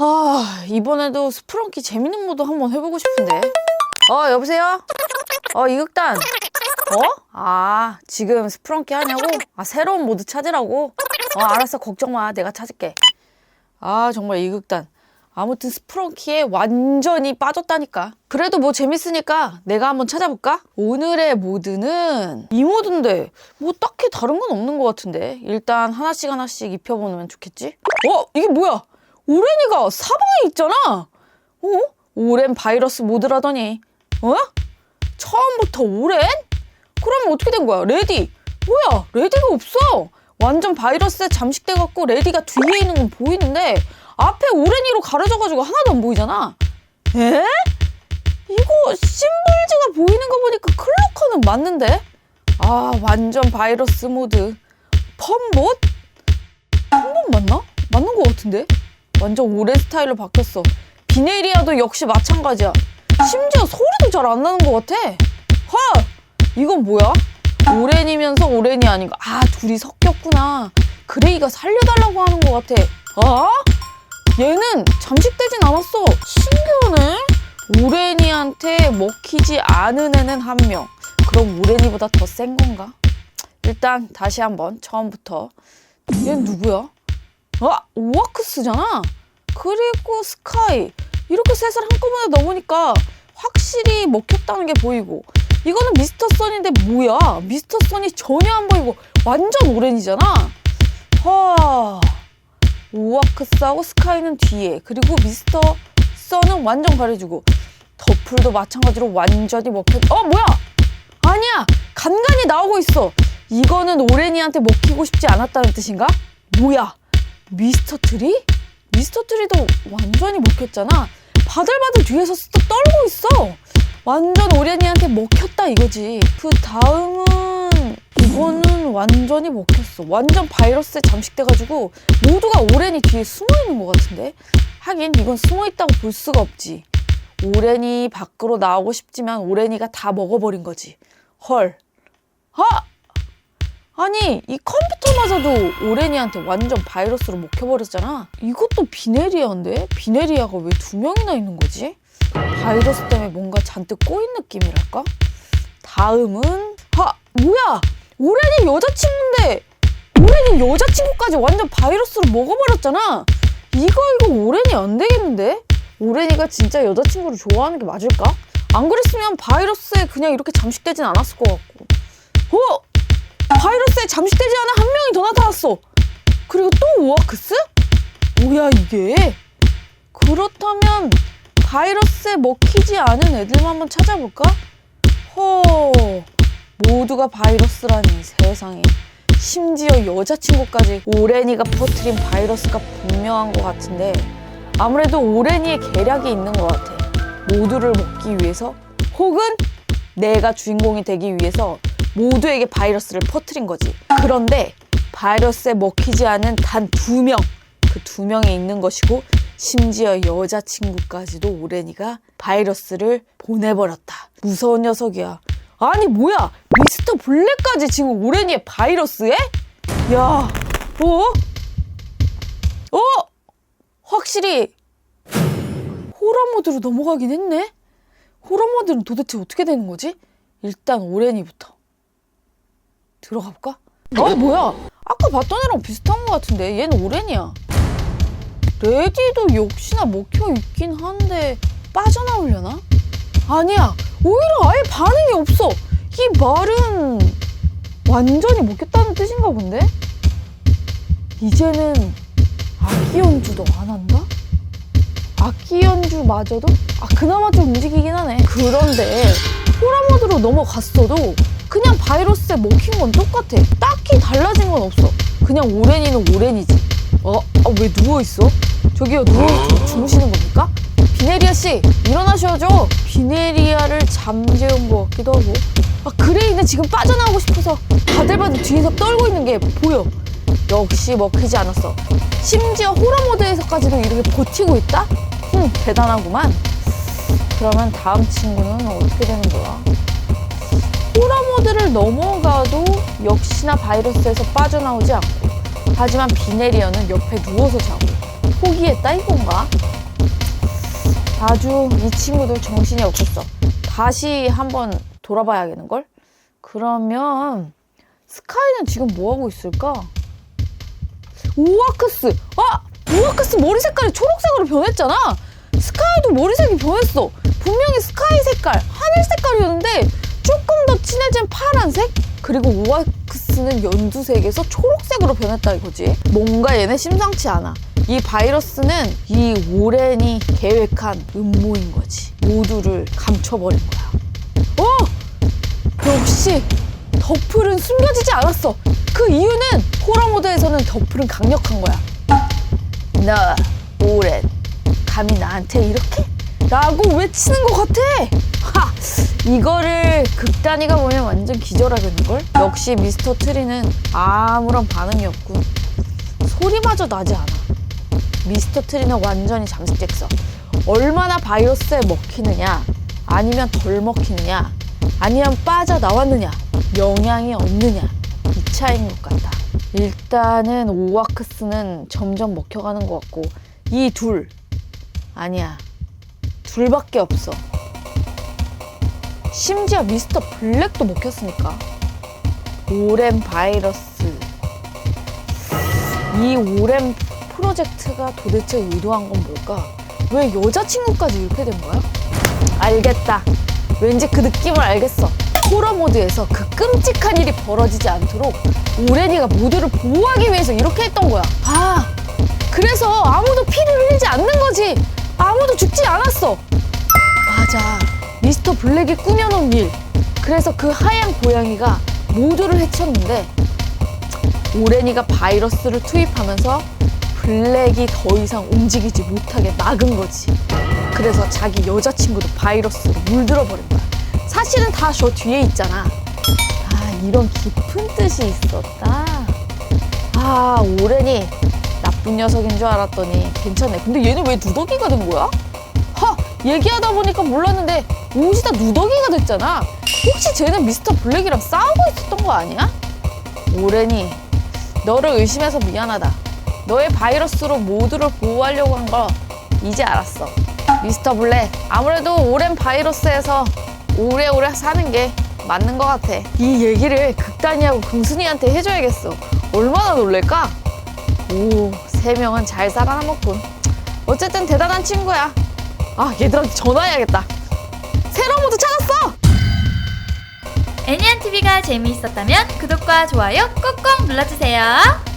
아, 이번에도 스프렁키 재밌는 모드 한번 해보고 싶은데. 어, 여보세요? 어, 이극단. 어? 아, 지금 스프렁키 하냐고? 아, 새로운 모드 찾으라고? 어, 알았어. 걱정 마. 내가 찾을게. 아, 정말 이극단. 아무튼 스프렁키에 완전히 빠졌다니까. 그래도 뭐 재밌으니까 내가 한번 찾아볼까? 오늘의 모드는 이 모드인데 뭐 딱히 다른 건 없는 것 같은데 일단 하나씩 하나씩 입혀보면 좋겠지? 어? 이게 뭐야? 오렌이가 사방에 있잖아. 어? 오렌 바이러스 모드라더니. 어? 처음부터 오렌? 그러면 어떻게 된 거야? 레디. 뭐야? 레디가 없어. 완전 바이러스에 잠식돼 갖고 레디가 뒤에 있는 건 보이는데 앞에 오렌이로 가려져 가지고 하나도 안 보이잖아. 에? 이거 심볼즈가 보이는 거 보니까 클로커는 맞는데? 아 완전 바이러스 모드. 펌봇? 펌봇 맞나? 맞는 거 같은데? 완전 오렌 스타일로 바뀌었어. 비네리아도 역시 마찬가지야. 심지어 소리도 잘 안 나는 것 같아. 헐! 이건 뭐야? 오렌이면서 오렌이 아닌가? 아, 둘이 섞였구나. 그레이가 살려달라고 하는 것 같아. 아? 얘는 잠식되진 않았어. 신기하네. 오렌이한테 먹히지 않은 애는 한 명. 그럼 오렌이보다 더 센 건가? 일단 다시 한번 처음부터. 얘는 누구야? 아, 오아크스잖아. 그리고 스카이. 이렇게 셋을 한꺼번에 넣으니까 확실히 먹혔다는 게 보이고. 이거는 미스터 선인데 뭐야? 미스터 선이 전혀 안 보이고 완전 오렌이잖아. 하. 오아크스하고 스카이는 뒤에 그리고 미스터 선은 완전 가려주고 더플도 마찬가지로 완전히 먹혔. 어 뭐야? 아니야 간간히 나오고 있어. 이거는 오렌이한테 먹히고 싶지 않았다는 뜻인가? 뭐야? 미스터 트리? 미스터 트리도 완전히 먹혔잖아. 바들바들 뒤에서 또 떨고 있어. 완전 오렌이한테 먹혔다 이거지. 그 다음은 이거는 완전히 먹혔어. 완전 바이러스에 잠식돼가지고 모두가 오렌이 뒤에 숨어 있는 것 같은데. 하긴 이건 숨어 있다고 볼 수가 없지. 오렌이 밖으로 나오고 싶지만 오렌이가 다 먹어버린 거지. 헐. 아! 아니 이 컴퓨터마저도 오렌이한테 완전 바이러스로 먹혀버렸잖아. 이것도 비네리아인데 비네리아가 왜 두 명이나 있는 거지? 바이러스 때문에 뭔가 잔뜩 꼬인 느낌이랄까? 다음은 아 뭐야 오렌이 여자친구인데 오렌이 여자친구까지 완전 바이러스로 먹어버렸잖아. 이거 이거 오렌이 안 되겠는데? 오렌이가 진짜 여자친구를 좋아하는 게 맞을까? 안 그랬으면 바이러스에 그냥 이렇게 잠식되진 않았을 것 같고. 어? 바이러스에 잠식되지 않은 한 명이 더 나타났어. 그리고 또 오아크스? 뭐야 이게? 그렇다면 바이러스에 먹히지 않은 애들만 한번 찾아볼까? 허, 모두가 바이러스라니 세상에. 심지어 여자친구까지 오렌이가 퍼뜨린 바이러스가 분명한 것 같은데 아무래도 오렌이의 계략이 있는 것 같아. 모두를 먹기 위해서 혹은 내가 주인공이 되기 위해서 모두에게 바이러스를 퍼뜨린 거지. 그런데 바이러스에 먹히지 않은 단 두 명, 그 두 명에 있는 것이고 심지어 여자친구까지도 오렌이가 바이러스를 보내버렸다. 무서운 녀석이야. 아니 뭐야 미스터 블랙까지 지금 오렌이의 바이러스에? 야, 어? 어? 확실히 호러 모드로 넘어가긴 했네. 호러 모드는 도대체 어떻게 되는 거지? 일단 오렌이부터 들어가 볼까? 어 뭐야? 아까 봤던 애랑 비슷한 것 같은데 얘는 오렌이야. 레디도 역시나 먹혀 있긴 한데 빠져나오려나? 아니야. 오히려 아예 반응이 없어. 이 말은 완전히 먹혔다는 뜻인가 본데? 이제는 악기 연주도 안 한다? 악기 연주마저도? 아 그나마 좀 움직이긴 하네. 그런데 호라모드로 넘어갔어도 그냥 바이러스에 먹힌 건 똑같아. 딱히 달라진 건 없어. 그냥 오렌이는 오렌이지. 어? 아, 왜 누워있어? 저기요, 누워 주무시는 겁니까? 비네리아 씨, 일어나셔야죠. 비네리아를 잠재운 것 같기도 하고. 아, 그레이는 지금 빠져나오고 싶어서 바들바들 뒤에서 떨고 있는 게 보여. 역시 먹히지 않았어. 심지어 호러 모드에서까지도 이렇게 버티고 있다? 흠, 대단하구만. 그러면 다음 친구는 어떻게 되는 거야? 넘어가도 역시나 바이러스에서 빠져나오지 않고 하지만 비네리어는 옆에 누워서 자고 포기했다 이건가? 아주 이 친구들 정신이 없었어. 다시 한번 돌아봐야겠는걸? 그러면 스카이는 지금 뭐 하고 있을까? 오아크스! 아! 오아크스 머리 색깔이 초록색으로 변했잖아! 스카이도 머리색이 변했어! 분명히 스카이 색깔, 하늘 색깔이었는데 그리고 오아크스는 연두색에서 초록색으로 변했다 이거지. 뭔가 얘네 심상치 않아. 이 바이러스는 이 오렌이 계획한 음모인 거지. 모두를 감춰버린 거야. 어! 역시 더플은 숨겨지지 않았어. 그 이유는 호러 모드에서는 더플은 강력한 거야. 나 오렌 감히 나한테 이렇게? 라고 외치는 것 같아. 하! 이거를 극단이가 보면 완전 기절하겠는걸? 역시 미스터 트리는 아무런 반응이 없군. 소리마저 나지 않아. 미스터 트리는 완전히 잠식됐어. 얼마나 바이러스에 먹히느냐, 아니면 덜 먹히느냐, 아니면 빠져나왔느냐, 영향이 없느냐, 이 차이인 것 같다. 일단은 오와크스는 점점 먹혀가는 것 같고, 이 둘, 아니야. 둘밖에 없어. 심지어 미스터 블랙도 먹혔으니까. 오렌 바이러스. 이 오렌 프로젝트가 도대체 의도한 건 뭘까? 왜 여자친구까지 이렇게 된 거야? 알겠다. 왠지 그 느낌을 알겠어. 호러 모드에서 그 끔찍한 일이 벌어지지 않도록 오렌이가 모두를 보호하기 위해서 이렇게 했던 거야. 아, 그래서 아무도 피를 흘리지 않는 거지. 아무도 죽지 않았어. 맞아. 미스터 블랙이 꾸며놓은 일. 그래서 그 하얀 고양이가 모두를 해쳤는데 오렌이가 바이러스를 투입하면서 블랙이 더 이상 움직이지 못하게 막은 거지. 그래서 자기 여자친구도 바이러스로 물들어 버린 거야. 사실은 다 저 뒤에 있잖아. 아, 이런 깊은 뜻이 있었다. 아, 오렌이 나쁜 녀석인 줄 알았더니 괜찮네. 근데 얘는 왜 누더기가 된 거야? 하! 얘기하다 보니까 몰랐는데 옷이 다 누더기가 됐잖아. 혹시 쟤는 미스터 블랙이랑 싸우고 있었던 거 아니야? 오렌이 너를 의심해서 미안하다. 너의 바이러스로 모두를 보호하려고 한 거 이제 알았어. 미스터 블랙, 아무래도 오랜 바이러스에서 오래오래 사는 게 맞는 것 같아. 이 얘기를 극단이하고 금순이한테 해줘야겠어. 얼마나 놀랄까? 오, 세 명은 잘 살아남았군. 어쨌든 대단한 친구야. 아, 얘들한테 전화해야겠다. 새로운 모드 찾았어! 애니안 TV가 재미있었다면 구독과 좋아요 꾹꾹 눌러주세요.